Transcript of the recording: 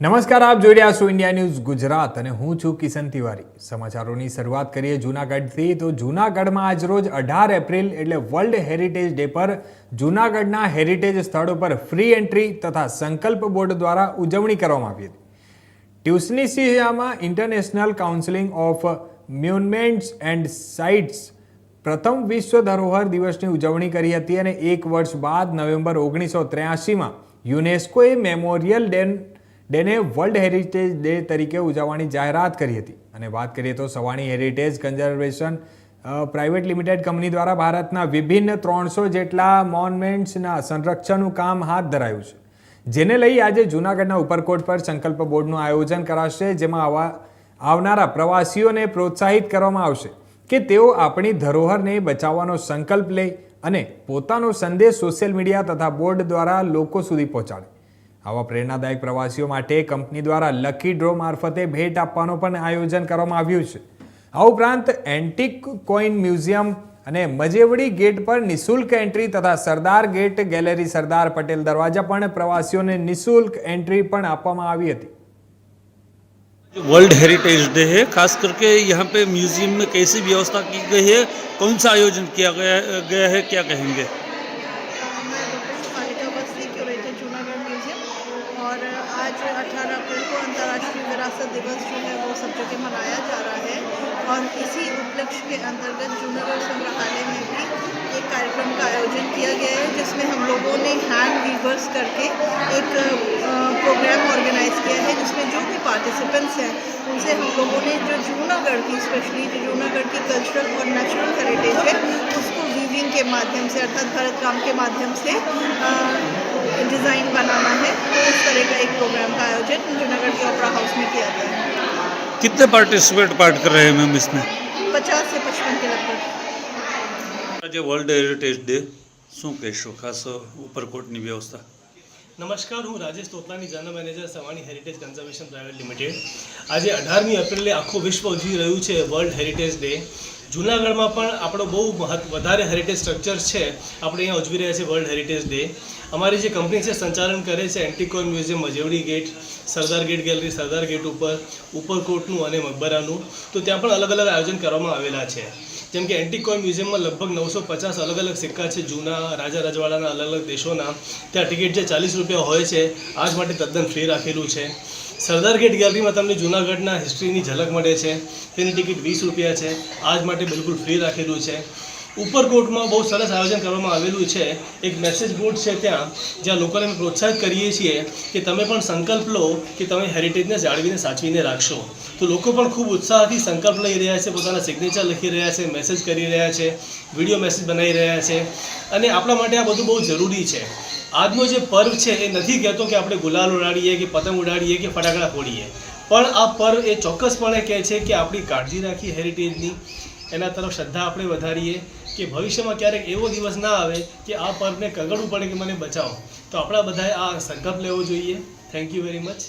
નમસ્કાર, આપ જોઈ રહ્યા છો ઇન્ડિયા ન્યૂઝ ગુજરાત અને હું છું કિશન તિવારી. સમાચારોની શરૂઆત કરીએ જૂનાગઢથી. તો જૂનાગઢમાં આજરોજ અઢાર એપ્રિલ એટલે વર્લ્ડ હેરિટેજ ડે પર જૂનાગઢના હેરિટેજ સ્થળો પર ફ્રી એન્ટ્રી તથા સંકલ્પ બોર્ડ દ્વારા ઉજવણી કરવામાં આવી હતી. ટ્યુસનિસિયામાં international counselling of monuments and sites પ્રથમ વિશ્વ ધરોહર દિવસની ઉજવણી કરી હતી અને એક વર્ષ બાદ નવેમ્બર ઓગણીસો ત્ર્યાસીમાં યુનેસ્કોએ મેમોરિયલ ડે ડેને વર્લ્ડ હેરિટેજ ડે તરીકે ઉજવવાની જાહેરાત કરી હતી. અને વાત કરીએ તો Savani heritage conservation private limited company દ્વારા ભારતના વિભિન્ન ત્રણસો જેટલા મોન્યુમેન્ટ્સના સંરક્ષણનું કામ હાથ ધરાયું છે. જેને લઈ આજે જૂનાગઢના ઉપરકોટ પર સંકલ્પ બોર્ડનું આયોજન કરાશે, જેમાં આવા, આવનારા પ્રવાસીઓને પ્રોત્સાહિત કરવામાં આવશે કે તેઓ આપણી ધરોહરને બચાવવાનો સંકલ્પ લે અને પોતાનો સંદેશ સોશિયલ મીડિયા તથા બોર્ડ દ્વારા લોકો સુધી પહોંચાડે. આવા પ્રેરણાદાયક પ્રવાસીઓ માટે કંપની દ્વારા લકી ડ્રો મારફતે ભેટ આપવાનું પણ આયોજન કરવામાં આવ્યું છે આ ઉપરાંત એન્ટિક કોઇન મ્યુઝિયમ અને મજેવડી ગેટ પર નિઃશુલ્ક એન્ટ્રી તથા સરદાર ગેટ ગેલેરી સરદાર પટેલ દરવાજા પણ પ્રવાસીઓને નિઃશુલ્ક એન્ટ્રી પણ આપવામાં આવી હતી वर्ल्ड हेरिटेज डे है खास करके यहाँ पे म्यूजियम में कैसी व्यवस्था की गई है कौन सा आयोजन किया गया गया है क्या कहेंगे आज 18 अप्रैल को अंतर्राष्ट्रीय विरासत दिवस जो है वो सब जगह मनाया जा रहा है और इसी उपलक्ष्य के अंतर्गत जूनागढ़ संग्रहालय में भी एक कार्यक्रम का आयोजन किया गया है, जिसमें हम लोगों ने हैंड वीवर्स करके एक प्रोग्राम ऑर्गेनाइज किया है, जिसमें जो भी पार्टिसिपेंट्स हैं, उनसे हम लोगों ने जो जूनागढ़ की स्पेशली जो जूनागढ़ की कल्चरल और नेचुरल हेरिटेज है, उसको वीविंग के माध्यम से अर्थात भरत काम के माध्यम से डिज़ाइन बनाना है। तो प्रोग्राम का आयोजन जूनागढ़ के ओपरा हाउस में किया गया है कितने पार्टिसिपेट पार्ट कर रहे हैं मैम इसमें पचास से पचपन के लगभग આજે વર્લ્ડ હેરિટેજ ડે શું કહેશો ખાસ ઉપરકોટની વ્યવસ્થા નમસ્કાર હું Rajesh Totlani general manager Savani heritage conservation private limited આજે અઢારમી એપ્રિલે આખું વિશ્વ ઉજવી રહ્યું છે વર્લ્ડ હેરિટેજ ડે જૂનાગઢમાં પણ આપણો બહુ મહત્વ, વધારે હેરિટેજ સ્ટ્રક્ચર છે. આપણે અહીંયા ઉજવી રહ્યા છે વર્લ્ડ હેરિટેજ ડે અમારી જે કંપની છે, સંચાલન કરે છે એન્ટિકોન museum Majevadi gate, Sardar gate gallery, Sardar gate ઉપર, ઉપરકોટનું અને મકબરાનું. તો ત્યાં પણ અલગ અલગ આયોજન કરવામાં આવેલા છે. જેમ કે એન્ટિકોન મ્યુઝિયમમાં લગભગ નવસો પચાસ અલગ અલગ સિક્કા છે, જૂના રાજા રજવાડાના અલગ અલગ દેશોના. ત્યાં ટિકિટ જે ચાલીસ રૂપિયા હોય છે, આજ માટે તદ્દન ફ્રી રાખેલું છે. સરદાર ગેટ ગેલેરીમાં તમને જૂનાગઢના હિસ્ટ્રીની ઝલક મળે છે. તેની ટિકિટ વીસ રૂપિયા છે, આજ માટે બિલકુલ ફ્રી રાખેલું છે. ઉપરકોટમાં બહુ સરસ આયોજન કરવામાં આવેલું છે. એક મેસેજ બોર્ડ છે ત્યાં, જ્યાં લોકોને અમે પ્રોત્સાહિત કરીએ છીએ કે તમે પણ સંકલ્પ લો કે તમે હેરિટેજને જાળવીને સાચવીને રાખશો. તો લોકો પણ ખૂબ ઉત્સાહથી સંકલ્પ લઈ રહ્યા છે, પોતાના સિગ્નેચર લખી રહ્યા છે મેસેજ કરી રહ્યા છે વીડિયો મેસેજ બનાવી રહ્યા છે. અને આપણા માટે આ બધું બહુ જરૂરી છે. આજનો જે પર્વ છે એ નથી કહેતો કે આપણે ગુલાલ ઉડાડીએ કે પતંગ ઉડાડીએ કે ફટાકડા ફોડીએ. પણ આ પર્વ એ ચોક્કસપણે કહે છે કે આપણી કાળજી રાખી હેરિટેજની એના તરફ શ્રદ્ધા આપણે વધારીએ કે ભવિષ્યમાં ક્યારેક એવો દિવસ ના આવે કે આ પર્વને કગડવું પડે કે મને બચાવો. તો આપણા બધાએ આ સંકલ્પ લેવો જોઈએ. Thank you very much